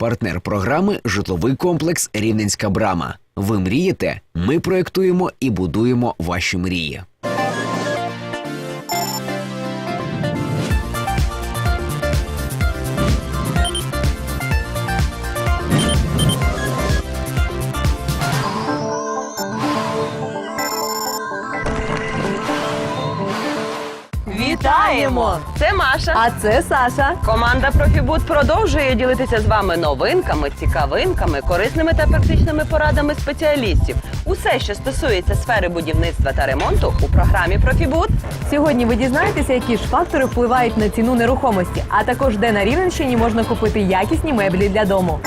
Партнер програми житловий комплекс Рівненська брама. Ви мрієте? Ми проєктуємо і будуємо ваші мрії. Вітаємо! Це Маша. А це Саша. Команда Профібут продовжує ділитися з вами новинками, цікавинками, корисними та практичними порадами спеціалістів. Усе, що стосується сфери будівництва та ремонту, у програмі Профібут. Сьогодні ви дізнаєтеся, які ж фактори впливають на ціну нерухомості, а також де на Рівненщині можна купити якісні меблі для дому.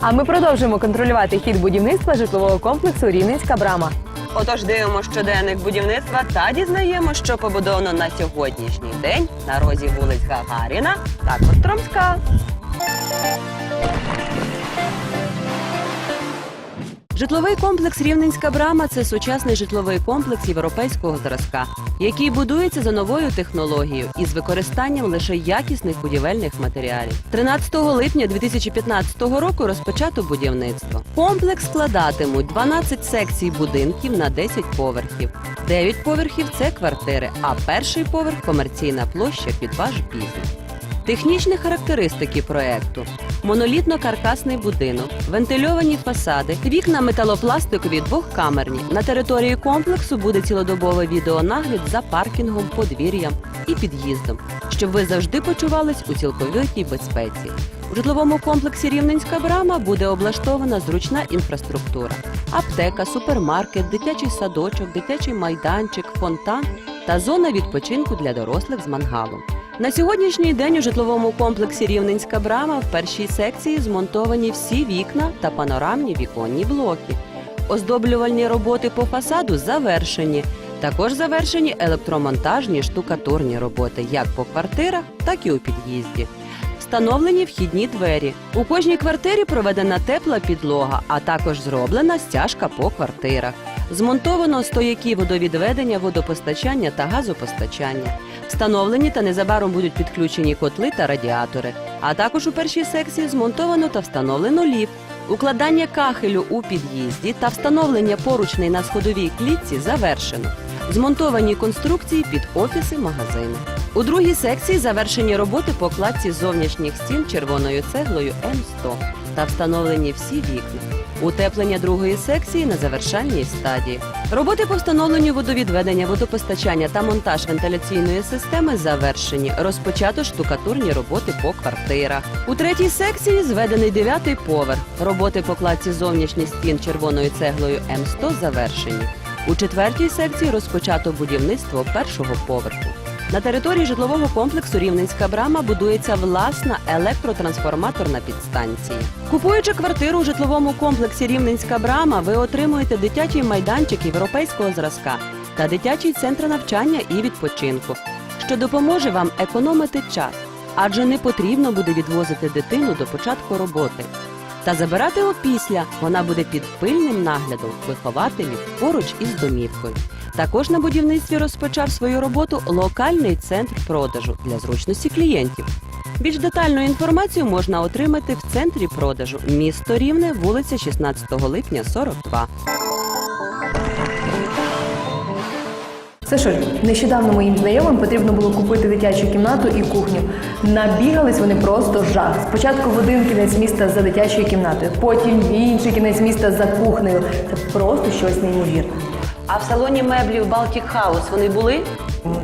А ми продовжуємо контролювати хід будівництва житлового комплексу Рівненська брама. Отож, дивимося щоденник будівництва та дізнаємо, що побудовано на сьогоднішній день на розі вулиць Гагаріна та Костромська. Житловий комплекс Рівненська брама це сучасний житловий комплекс європейського зразка, який будується за новою технологією із використанням лише якісних будівельних матеріалів. 13 липня 2015 року розпочато будівництво. Комплекс складатимуть 12 секцій будинків на 10 поверхів. 9 поверхів це квартири, а перший поверх комерційна площа під ваш бізнес. Технічні характеристики проекту: монолітно-каркасний будинок, вентильовані фасади, вікна металопластикові двохкамерні. На території комплексу буде цілодобовий відеонагляд за паркінгом, подвір'ям і під'їздом, щоб ви завжди почувались у цілковитій безпеці. У житловому комплексі Рівненська брама буде облаштована зручна інфраструктура: аптека, супермаркет, дитячий садочок, дитячий майданчик, фонтан та зона відпочинку для дорослих з мангалом. На сьогоднішній день у житловому комплексі Рівненська брама в першій секції змонтовані всі вікна та панорамні віконні блоки. Оздоблювальні роботи по фасаду завершені. Також завершені електромонтажні штукатурні роботи як по квартирах, так і у під'їзді. Встановлені вхідні двері. У кожній квартирі проведена тепла підлога, а також зроблена стяжка по квартирах. Змонтовано стояки водовідведення, водопостачання та газопостачання. Встановлені та незабаром будуть підключені котли та радіатори. А також у першій секції змонтовано та встановлено ліфт. Укладання кахелю у під'їзді та встановлення поручней на сходовій клітці завершено. Змонтовані конструкції під офіси, магазини. У другій секції завершені роботи по кладці зовнішніх стін червоною цеглою М100 та встановлені всі вікна. Утеплення другої секції на завершальній стадії. Роботи по встановленню водовідведення, водопостачання та монтаж вентиляційної системи завершені. Розпочато штукатурні роботи по квартирах. У третій секції зведений дев'ятий поверх. Роботи по кладці зовнішніх стін червоною цеглою М100 завершені. У четвертій секції розпочато будівництво першого поверху. На території житлового комплексу Рівненська брама будується власна електротрансформаторна підстанція. Купуючи квартиру у житловому комплексі Рівненська брама, ви отримуєте дитячий майданчик європейського зразка та дитячий центр навчання і відпочинку, що допоможе вам економити час, адже не потрібно буде відвозити дитину до початку роботи. Та забирати опісля вона буде під пильним наглядом вихователів поруч із домівкою. Також на будівництві розпочав свою роботу локальний центр продажу для зручності клієнтів. Більш детальну інформацію можна отримати в центрі продажу місто Рівне, вулиця 16 липня, 42. Сашоль, нещодавно моїм знайомим потрібно було купити дитячу кімнату і кухню. Набігались вони просто жах. Спочатку в один кінець міста за дитячою кімнатою, потім в інший кінець міста за кухнею. Це просто щось неймовірне. А в салоні меблів Baltic House вони були?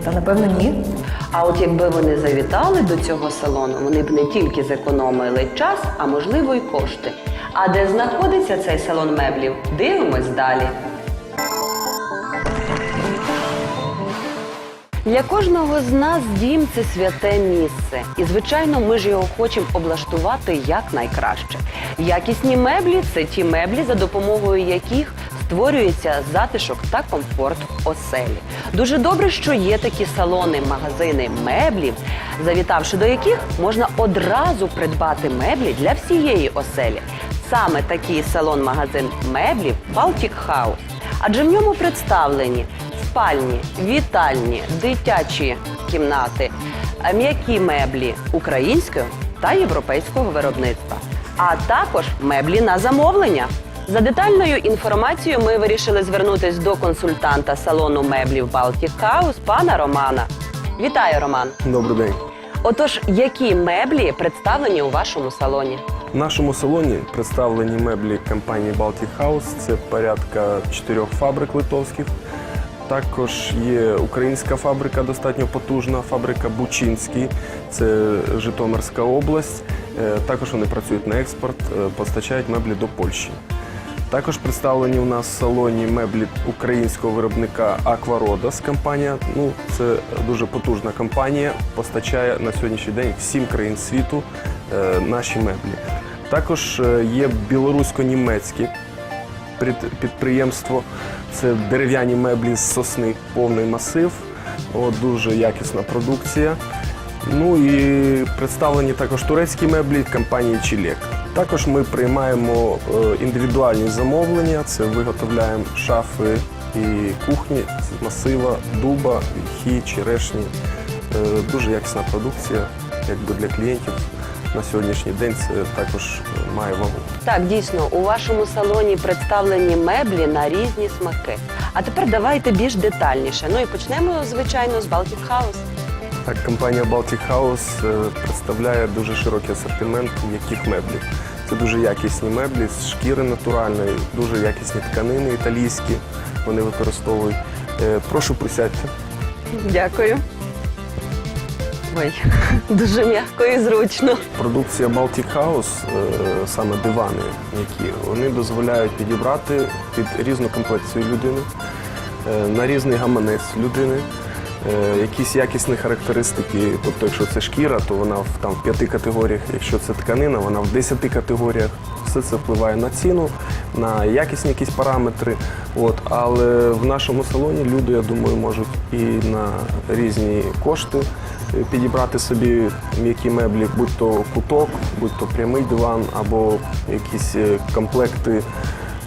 Та напевно ні. А от якби вони завітали до цього салону, вони б не тільки зекономили час, а можливо й кошти. А де знаходиться цей салон меблів? Дивимось далі. Для кожного з нас дім це святе місце, і звичайно, ми ж його хочемо облаштувати якнайкраще. Якісні меблі це ті меблі, за допомогою яких створюється затишок та комфорт оселі. Дуже добре, що є такі салони, магазини меблів, завітавши до яких можна одразу придбати меблі для всієї оселі. Саме такий салон-магазин меблів Baltic House. Адже в ньому представлені спальні, вітальні, дитячі кімнати, м'які меблі українського та європейського виробництва, а також меблі на замовлення. За детальною інформацією ми вирішили звернутись до консультанта салону меблів Baltic House пана Романа. Вітаю, Роман! Добрий день. Отож, які меблі представлені у вашому салоні? В нашому салоні представлені меблі компанії Baltic House. Це порядка чотирьох фабрик литовських. Також є українська фабрика, достатньо потужна, фабрика Бучинський, це Житомирська область. Е, Також вони працюють на експорт, е, постачають меблі до Польщі. Також представлені у нас в салоні меблі українського виробника Аквародас компанія. Ну, це дуже потужна компанія, постачає на сьогоднішній день всім країн світу е, наші меблі. Також е, є білорусько-німецькі пред- підприємство. Це дерев'яні меблі з сосни, повний масив, О, дуже якісна продукція. Ну і представлені також турецькі меблі компанії Чілек. Також ми приймаємо е, індивідуальні замовлення. Це виготовляємо шафи і кухні з масива, дуба, вільхи, черешні. Е, Дуже якісна продукція, якби для клієнтів. На сьогоднішній день це також має вагу. Так, дійсно, у вашому салоні представлені меблі на різні смаки. А тепер давайте більш детальніше. Ну і почнемо, звичайно, з Baltic House. Так, компанія Baltic House е, представляє дуже широкий асортимент м'яких меблів. Це дуже якісні меблі з шкіри натуральної, дуже якісні тканини італійські. Вони використовують. Е, Прошу присядьте. Дякую. Ой, дуже м'яко і зручно. Продукція Baltic House, е, саме дивани, які вони дозволяють підібрати під різну комплекцію людини, на різний гаманець людини, якісь якісні характеристики. Тобто, якщо це шкіра, то вона в там в п'яти категоріях. Якщо це тканина, вона в десяти категоріях. Все це впливає на ціну, на якісні якісь параметри. От, але в нашому салоні люди, я думаю, можуть і на різні кошти е, підібрати собі м'які меблі, будь то куток, будь то прямий диван або якісь е, комплекти.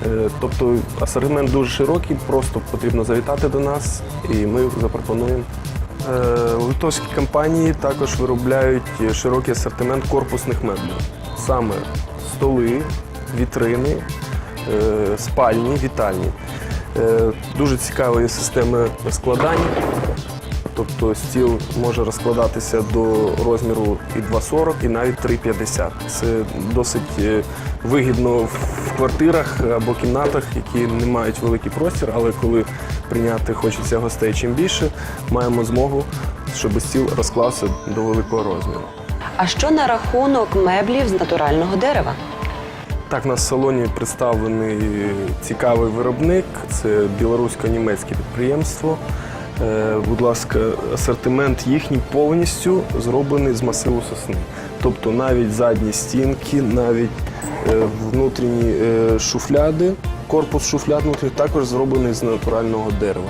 Е, Тобто асортимент дуже широкий, просто потрібно завітати до нас і ми запропонуємо. Е, Литовські компанії також виробляють широкий асортимент корпусних меблів. Саме столи, вітрини, е, спальні, вітальні. Дуже цікава є система складання. Тобто стіл може розкладатися до розміру і 2,40, і навіть 3,50. Це досить вигідно в квартирах або кімнатах, які не мають великий простір, але коли прийняти хочеться гостей чим більше, маємо змогу, щоб стіл розклався до великого розміру. А що на рахунок меблів з натурального дерева? Так, в салоні представлений цікавий виробник. Це білорусько-німецьке підприємство. Е, Будь ласка, асортимент їхній повністю зроблений з масиву сосни. Тобто навіть задні стінки, навіть е, внутрішні е, шуфляди, корпус шуфляд внутрішніх також зроблений з натурального дерева.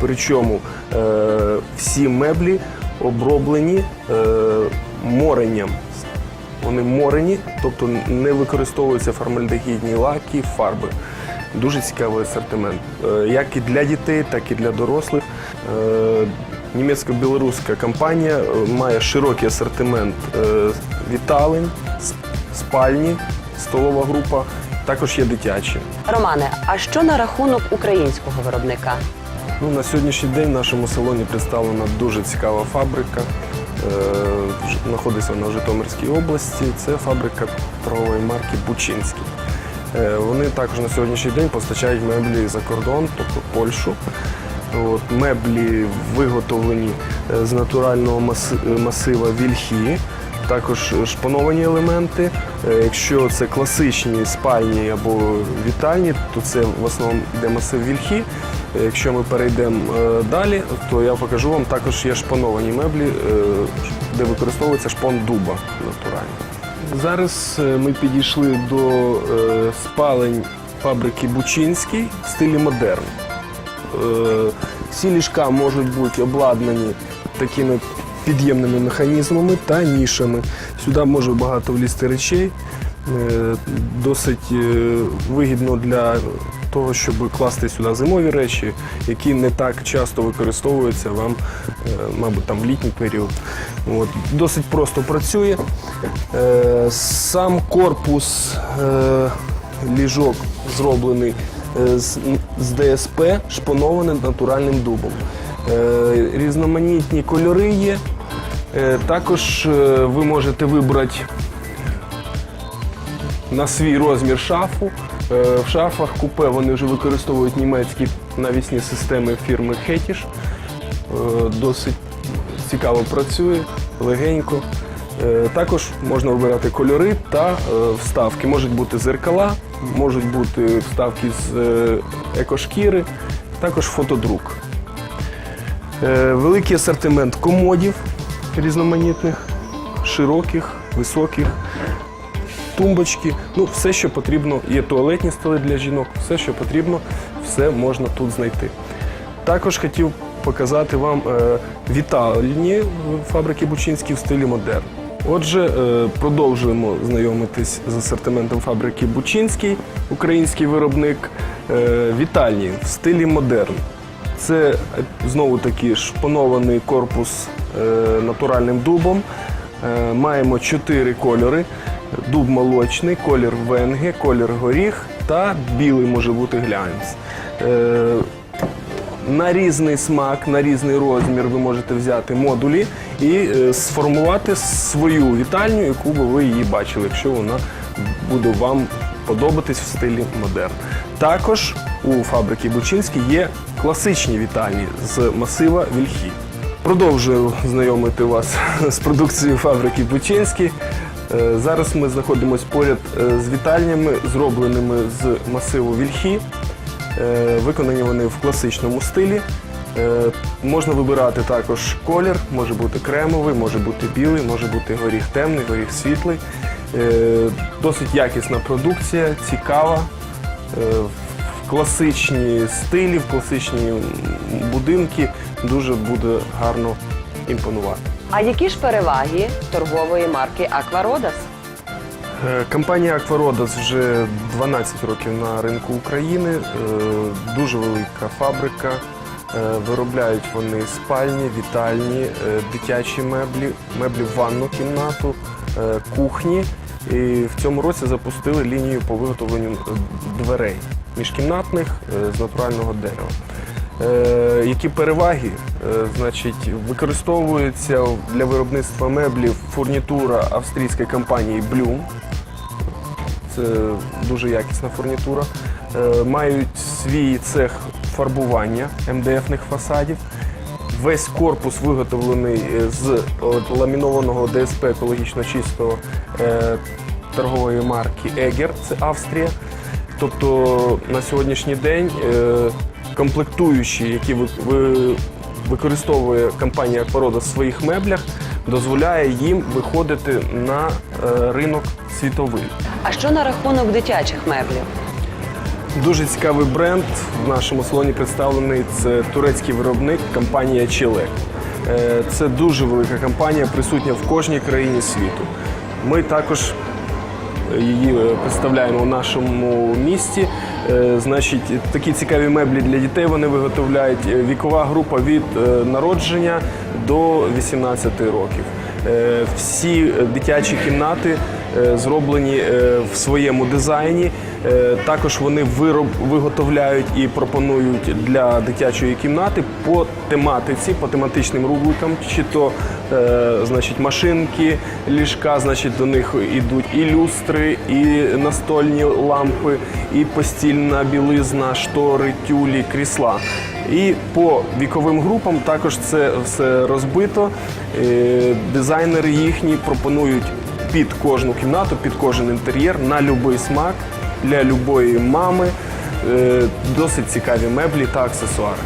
Причому е, всі меблі оброблені моренням. Вони морені, тобто не використовуються формальдегідні лаки, фарби. Дуже цікавий асортимент. Як і для дітей, так і для дорослих. Німецько-білоруська компанія має широкий асортимент віталень, спальні, столова група, також є дитячі. Романе, а що на рахунок українського виробника? Ну, на сьогоднішній день в нашому салоні представлена дуже цікава фабрика. Е, Знаходиться вона в Житомирській області. Це фабрика торгової марки Бучинський. Е, Вони також на сьогоднішній день постачають меблі за кордон, тобто Польщу. От, меблі виготовлені е, з натурального масива вільхі, також шпановані елементи. Е, Якщо це класичні спальні або вітальні, то це в основному йде масив вільхі. Е, Якщо ми перейдемо е, далі, то я покажу вам також є шпановані меблі, де використовується шпон дуба натуральний. Зараз ми підійшли до спалень фабрики Бучинський в стилі модерн. Всі ліжка можуть бути обладнані такими під'ємними механізмами та нішами. Сюди може багато влізти речей. Е, Досить е, вигідно для того, щоб класти сюди зимові речі, які не так часто використовуються вам, е, мабуть, там в літній період. От, досить просто працює. Сам корпус ліжок зроблений з, ДСП, шпонований натуральним дубом. Різноманітні кольори є. Е, також е, ви можете вибрати на свій розмір шафу. Е, В шафах купе вони вже використовують німецькі навісні системи фірми Хетіш. Досить цікаво працює, легенько. Також можна вибирати кольори та вставки. Можуть бути зеркала, можуть бути вставки з екошкіри, також фотодрук. Великий асортимент комодів різноманітних, широких, високих, тумбочки. Ну, все, що потрібно. Є туалетні столи для жінок, все, що потрібно, все можна тут знайти. Також хотів показати вам е, вітальні фабрики Бучинські в стилі модерн. Отже, е, продовжуємо знайомитись з асортиментом фабрики Бучинський, український виробник. Е, вітальні в стилі модерн. Це знову таки шпонований корпус натуральним дубом. Е, Маємо чотири кольори: дуб молочний, колір венги, колір горіх та білий може бути глянець. Е, На різний смак, на різний розмір ви можете взяти модулі і е, сформувати свою вітальню, яку би ви її бачили, якщо вона буде вам подобатись в стилі модерн. Також у фабрики Бучинський є класичні вітальні з масива Вільхі. Продовжую знайомити вас з продукцією фабрики Бучинський. Е, Зараз ми знаходимося поряд е, з вітальнями, зробленими з масиву Вільхі. Е, Виконані вони в класичному стилі. Можна вибирати також колір, може бути кремовий, може бути білий, може бути горіх темний, горіх світлий. Досить якісна продукція, цікава, в класичні стилі, в класичні будинки дуже буде гарно імпонувати. А які ж переваги торгової марки Аквародас? Е, Компанія Аквародас вже 12 років на ринку України. Е, Дуже велика фабрика. Е, Виробляють вони спальні, вітальні, дитячі меблі, меблі в ванну кімнату, кухні. І в цьому році запустили лінію по виготовленню дверей міжкімнатних з натурального дерева. Е, Які переваги? Е, Значить, використовується для виробництва меблів фурнітура австрійської компанії Bloom. Це дуже якісна фурнітура. Е, Мають свій цех фарбування МДФних фасадів. Весь корпус виготовлений з ламінованого ДСП екологічно чистого торгової марки Егер, це Австрія. Тобто на сьогоднішній день комплектуючі, які ви, ви- використовує компанія Акварода в своїх меблях, дозволяє їм виходити на е, ринок світовий. А що на рахунок дитячих меблів? Дуже цікавий бренд в нашому салоні представлений. Це турецький виробник компанія Челек. Е, Це дуже велика компанія, присутня в кожній країні світу. Ми також її е, представляємо у нашому місті. Е, Значить, такі цікаві меблі для дітей вони виготовляють. Е, Вікова група від е, народження до 18 років. Всі дитячі кімнати зроблені в своєму дизайні. Е, Також вони вироб виготовляють і пропонують для дитячої кімнати по тематиці, по тематичним рубрикам, чи то е, значить, машинки, ліжка, значить, до них йдуть і люстри, і настольні лампи, і постільна білизна, штори, тюлі, крісла. І по віковим групам також це все розбито. Е, Дизайнери їхні пропонують під кожну кімнату, під кожен інтер'єр на будь-який смак для любої мами. Е, Досить цікаві меблі та аксесуари.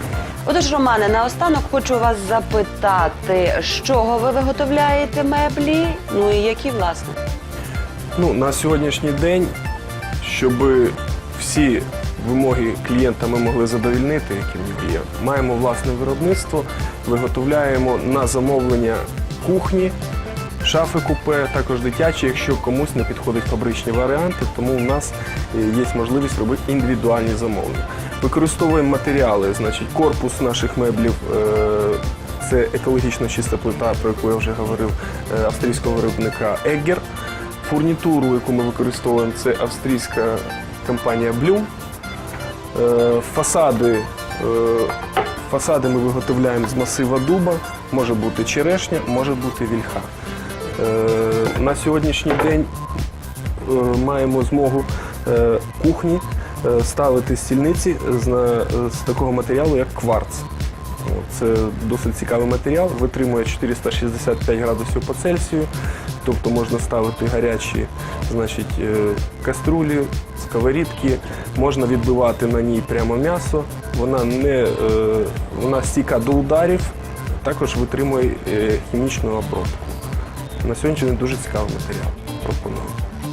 Отож, Романе, наостанок хочу вас запитати, з чого ви виготовляєте меблі? Ну і які власне? Ну, на сьогоднішній день, щоб всі вимоги клієнта ми могли задовільнити, які в них є, маємо власне виробництво, виготовляємо на замовлення кухні, шафи купе, також дитячі, якщо комусь не підходять фабричні варіанти, тому у нас е, є можливість робити індивідуальні замовлення. Використовуємо матеріали, значить, корпус наших меблів. е, це екологічно чиста плита, про яку я вже говорив, е, австрійського виробника Egger. Фурнітуру, яку ми використовуємо, це австрійська компанія Bloom. Фасади, фасади ми виготовляємо з масива дуба, може бути черешня, може бути вільха. Е, На сьогоднішній день е, маємо змогу е, кухні ставити стільниці з, такого матеріалу, як кварц. Це досить цікавий матеріал, витримує 465 градусів по Цельсію, тобто можна ставити гарячі значить, каструлі, сковорідки, можна відбивати на ній прямо м'ясо. Вона не вона стійка до ударів, також витримує хімічну обробку. На сьогоднішній день дуже цікавий матеріал. Пропоную.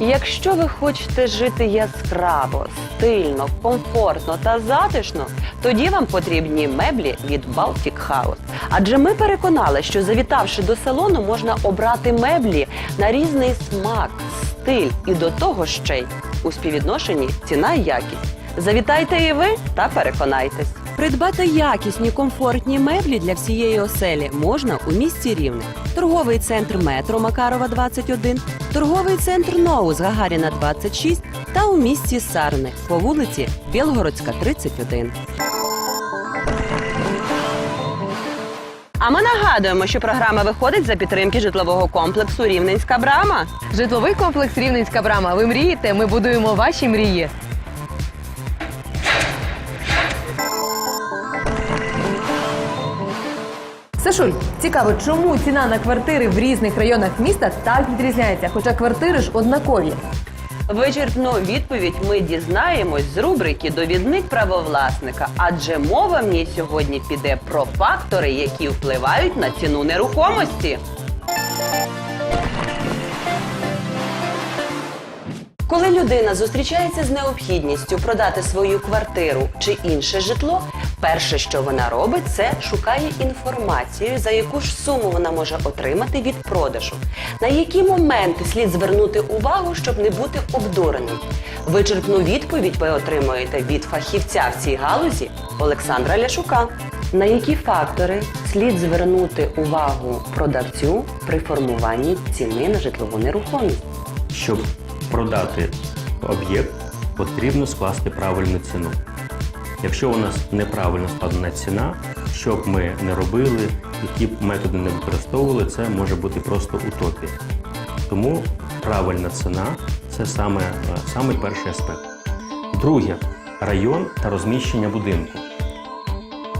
Якщо ви хочете жити яскраво, стильно, комфортно та затишно, тоді вам потрібні меблі від Baltic House. Адже ми переконали, що завітавши до салону, можна обрати меблі на різний смак, стиль і до того ще й у співвідношенні ціна і якість. Завітайте і ви та переконайтесь. Придбати якісні комфортні меблі для всієї оселі можна у місті Рівне. Торговий центр метро Макарова 21, торговий центр Ноус Гагаріна 26 та у місті Сарни по вулиці Білгородська 31. А ми нагадуємо, що програма виходить за підтримки житлового комплексу Рівненська брама. Житловий комплекс Рівненська брама. Ви мрієте? Ми будуємо ваші мрії. Сашуль, цікаво, чому ціна на квартири в різних районах міста так відрізняється, хоча квартири ж однакові. Вичерпну відповідь ми дізнаємось з рубрики Довідник правовласника, адже мова ній сьогодні піде про фактори, які впливають на ціну нерухомості. Коли людина зустрічається з необхідністю продати свою квартиру чи інше житло, перше, що вона робить, це шукає інформацію, за яку ж суму вона може отримати від продажу. На які моменти слід звернути увагу, щоб не бути обдуреним. Вичерпну відповідь ви отримуєте від фахівця в цій галузі Олександра Ляшука. На які фактори слід звернути увагу продавцю при формуванні ціни на житлову нерухомість? Щоб продати об'єкт, потрібно скласти правильну ціну. Якщо у нас неправильно складена ціна, що б ми не робили, які б методи не використовували, це може бути просто утопія. Тому правильна ціна це саме, е, саме перший аспект. Друге район та розміщення будинку.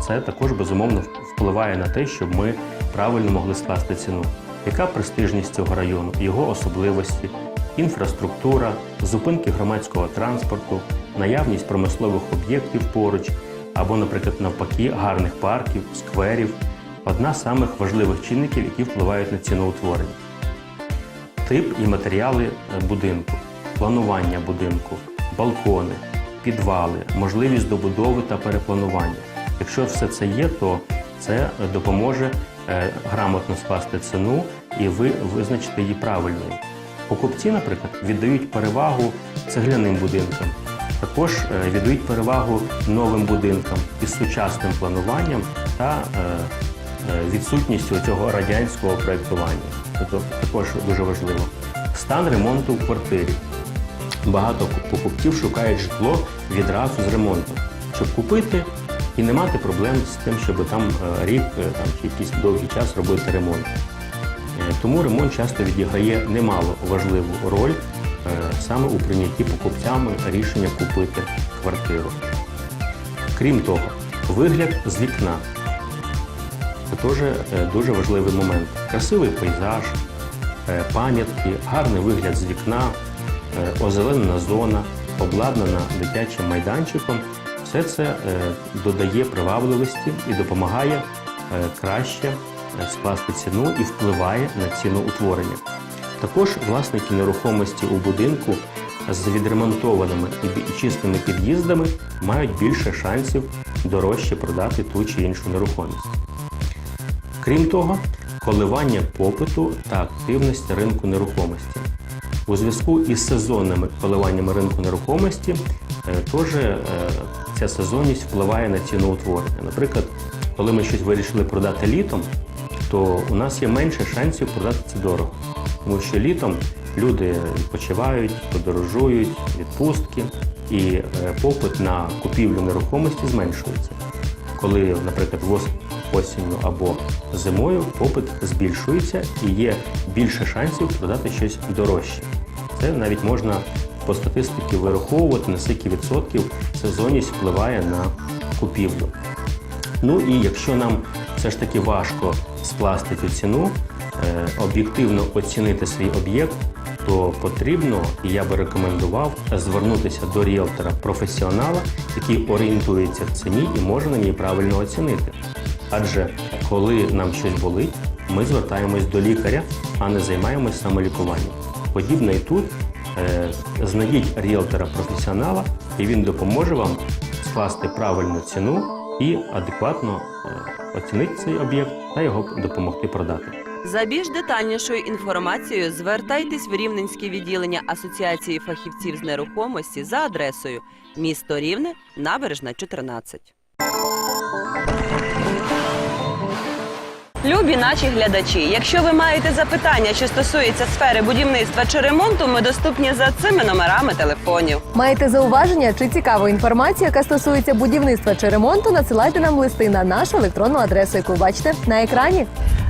Це також безумовно впливає на те, щоб ми правильно могли скласти ціну. Яка престижність цього району, його особливості, інфраструктура, зупинки громадського транспорту, наявність промислових об'єктів поруч, або, наприклад, навпаки, гарних парків, скверів одна з самих важливих чинників, які впливають на ціноутворення. Тип і матеріали е, будинку, планування будинку, балкони, підвали, можливість добудови та перепланування. Якщо все це є, то це е, допоможе е, грамотно скласти ціну і ви визначите її правильною. Покупці, наприклад, віддають перевагу цегляним будинкам, також е, віддають перевагу новим будинкам із сучасним плануванням та е, е, відсутністю цього радянського проєктування. Тобто також дуже важливо. Стан ремонту в квартирі. Багато покупців шукають житло відразу з ремонтом, щоб купити і не мати проблем з тим, щоб там рік там, чи якийсь довгий час робити ремонт. Тому ремонт часто відіграє немало важливу роль е, саме у прийнятті покупцями рішення купити квартиру. Крім того, вигляд з вікна це теж е, дуже важливий момент. Красивий пейзаж, е, пам'ятки, гарний вигляд з вікна, озеленена зона, обладнана дитячим майданчиком. Все це додає привабливості і допомагає краще скласти ціну і впливає на ціноутворення. Також власники нерухомості у будинку з відремонтованими і чистими під'їздами мають більше шансів дорожче продати ту чи іншу нерухомість. Крім того, коливання попиту та активність ринку нерухомості. У зв'язку із сезонними коливаннями ринку нерухомості е, теж е, ця сезонність впливає на ціноутворення. Наприклад, коли ми щось вирішили продати літом, то у нас є менше шансів продати це дорого. Тому що літом люди відпочивають, подорожують, відпустки, і е, попит на купівлю нерухомості зменшується. Коли, наприклад, осінню або зимою попит збільшується і є більше шансів продати щось дорожче. Це навіть можна по статистиці вираховувати, на скільки відсотків сезонність впливає на купівлю. Ну і якщо нам все ж таки важко скласти цю ціну, е, об'єктивно оцінити свій об'єкт, то потрібно, і я би рекомендував, звернутися до ріелтора професіонала, який орієнтується в ціні і може на ній правильно оцінити. Адже коли нам щось болить, ми звертаємось до лікаря, а не займаємось самолікуванням. Подібно і тут е, знайдіть ріелтора професіонала, і він допоможе вам скласти правильну ціну і адекватно е, оцінити цей об'єкт та його допомогти продати. За більш детальнішою інформацією звертайтесь в Рівненське відділення Асоціації фахівців з нерухомості за адресою місто Рівне, набережна 14. Любі наші глядачі, якщо ви маєте запитання, що стосується сфери будівництва чи ремонту, ми доступні за цими номерами телефонів. Маєте зауваження чи цікаву інформацію, яка стосується будівництва чи ремонту, надсилайте нам листи на нашу електронну адресу, яку бачите на екрані.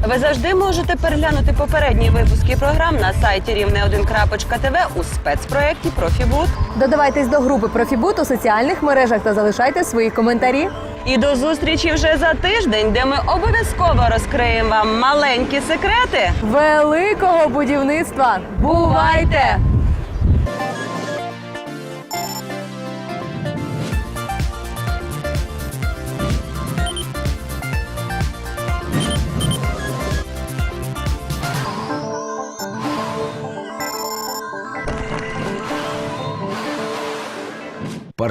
Ви завжди можете переглянути попередні випуски програм на сайті рівне1.тв у спецпроєкті Профібуд. Додавайтесь до групи Профібут у соціальних мережах та залишайте свої коментарі. І до зустрічі вже за тиждень, де ми обов'язково розкриємо вам маленькі секрети. Великого будівництва! Бувайте!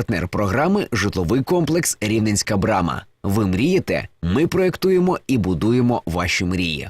Партнер програми житловий комплекс Рівненська брама. Ви мрієте? Ми проектуємо і будуємо ваші мрії.